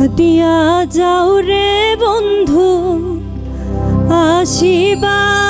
কথা দিয়া যাও রে বন্ধু আশীর্বাদ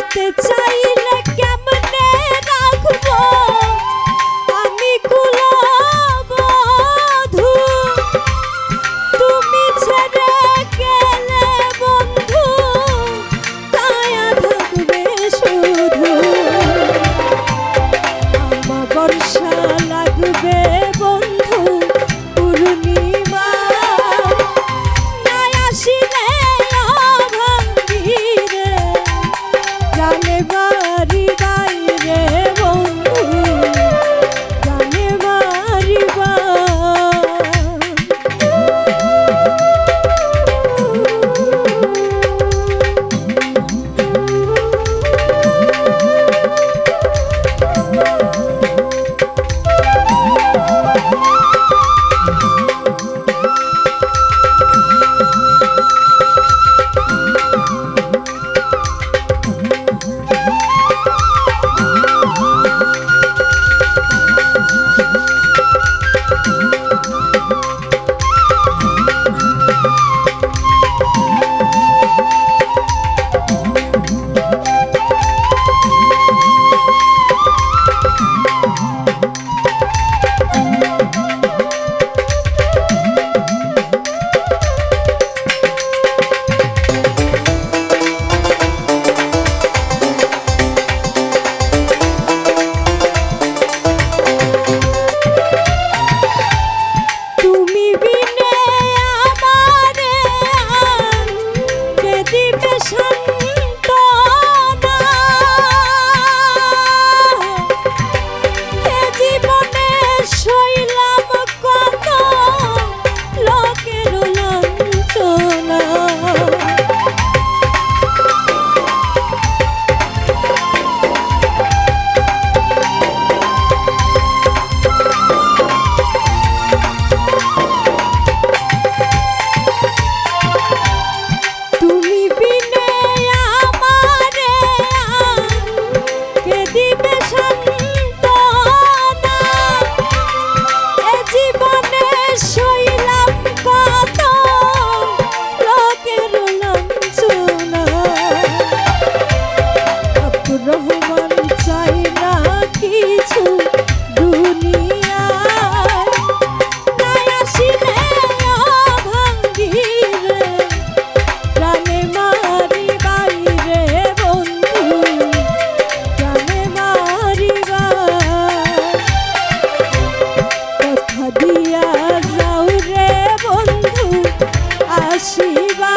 যেতে চাইলে শিবা